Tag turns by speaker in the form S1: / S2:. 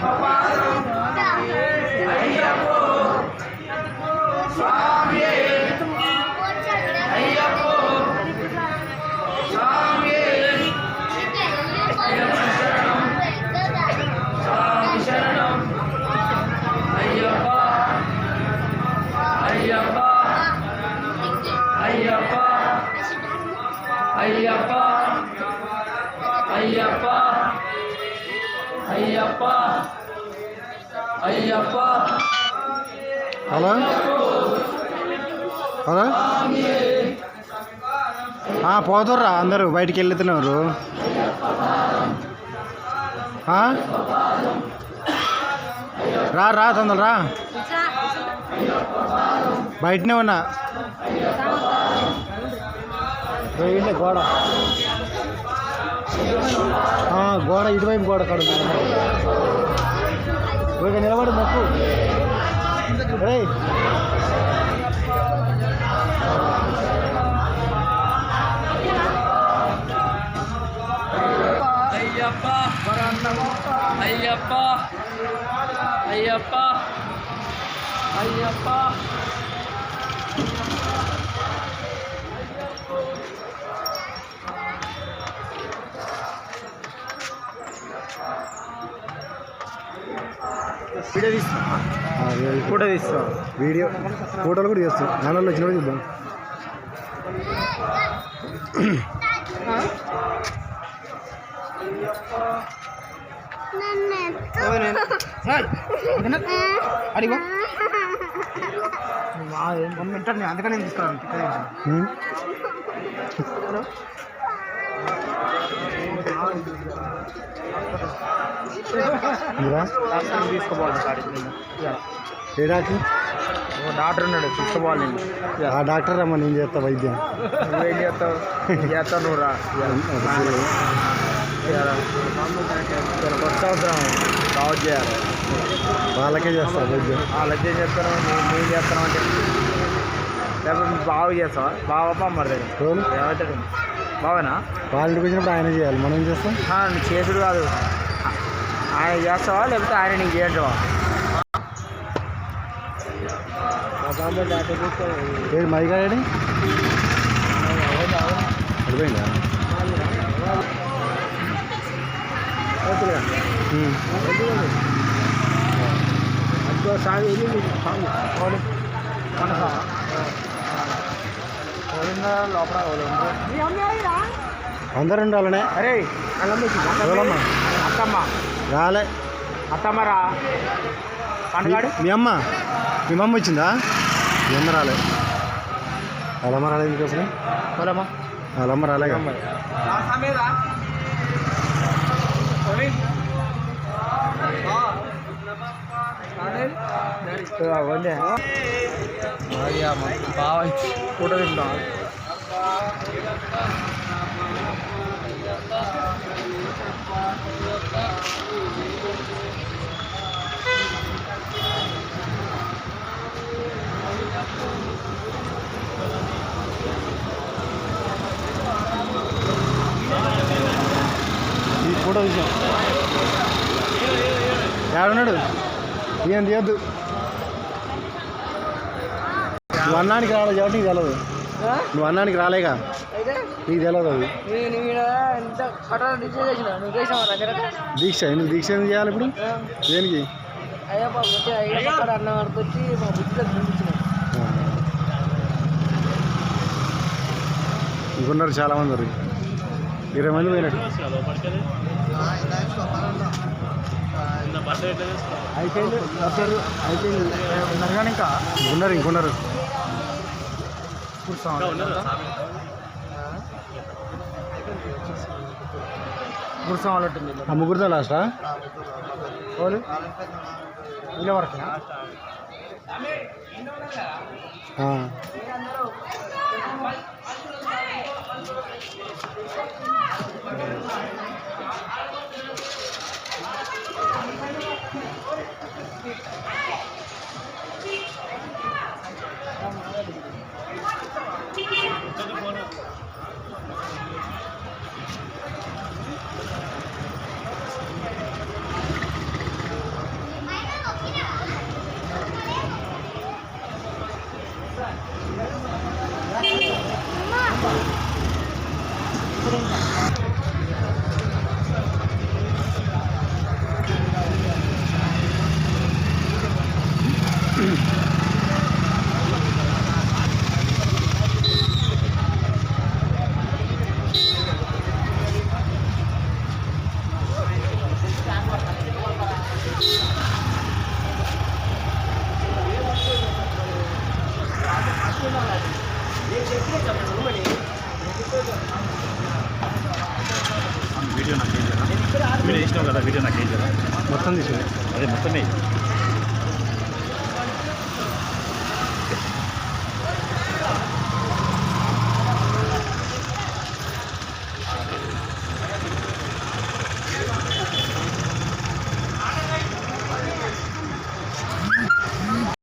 S1: Papai, não.
S2: Hello hello పోతుర్రా అందరూ బయటికి వెళ్తున్నారు? రా రా తొందర రా. బయటనే ఉన్నా. గోడ. గోడ ఇటువైపు గోడ కడు ఇక నిలబడి మొక్కు రేయ్
S1: అయ్యప్ప అయ్యప్ప అయ్యప్ప అయ్యప్ప వీడియో తీస్తా
S2: ఫోటో
S1: తీస్తా
S2: వీడియో ఫోటోలు కూడా చేస్తాం ఛానల్లో వచ్చినప్పుడు చూద్దాం.
S1: అడిగో వింటాను అందుకని నేను తీసుకురాను
S2: ఉమ్. ఏ డాక్టర్?
S1: డాక్టర్ ఉన్నాడు తీసుకోపోవాలి నేను
S2: ఆ డాక్టర్ రమ్మ నేను చేస్తా వైద్యం.
S1: నువ్వేం చేస్తావు? చేస్తావు నువ్వు రా. కొత్త అవసరం కావచ్చు చేయాలి
S2: వాళ్ళకే చేస్తా వైద్యం.
S1: వాళ్ళు ఏం చేస్తాను మేము చేస్తాను అంటే. లేకపోతే బావ చేస్తావా? బావ మరి. ఏమంటాడు బావేనా?
S2: వాళ్ళ వచ్చినప్పుడు ఆయన చేయాలి. మనం ఏం చేస్తాం?
S1: చేసుడు కాదు. ఆయన చేస్తావా లేకపోతే ఆయన నీకు చేయటవా
S2: ఏడు మైగాడి అడిపోయిందా ఉమ్.
S1: లోపల
S2: అందరు ఉండాలనే
S1: అరే అత్తమ్మ
S2: రాలే.
S1: అత్తమ్మ రా మీ- పండుగాడు
S2: మీ అమ్మ? మీ అమ్మ వచ్చిందా? మీ అమ్మ రాలే. వాళ్ళ అమ్మ రాలేదు ఇంకోసం
S1: పోలమ్మా
S2: వాళ్ళ అమ్మ. రాలే
S1: బాగా ఫోటో తింటాం
S2: ఈ ఫోటో తీసాం ఏడున్నాడు? ఏం తీయద్దు నువ్వు అన్నానికి రాలేదు కాబట్టి నీకు తెలియదు నువ్వు అన్నానికి రాలేగా? నీకు తెలియదు అది.
S3: చేసిన. నువ్వు
S2: దీక్ష ఎందుకు దీక్ష ఎందుకు చేయాలి ఇప్పుడు? దేనికి? ఇంకున్నారు చాలా మంది ఉన్నారు ఇరవై మంది పోయినట్టు.
S1: అయిపోయింది వస్తారు అయిపోయింది ఉన్నారు కానీ ఇంకా
S2: ఉన్నారు ఇంకున్నారు
S1: గుర్సం వాళ్ళట్టుంది ఆ.
S2: ముగ్గురితో లాస్టా
S1: వాళ్ళు వరకు
S4: からだけじゃなきゃいいんじゃない
S2: ？మొత్తం
S4: たね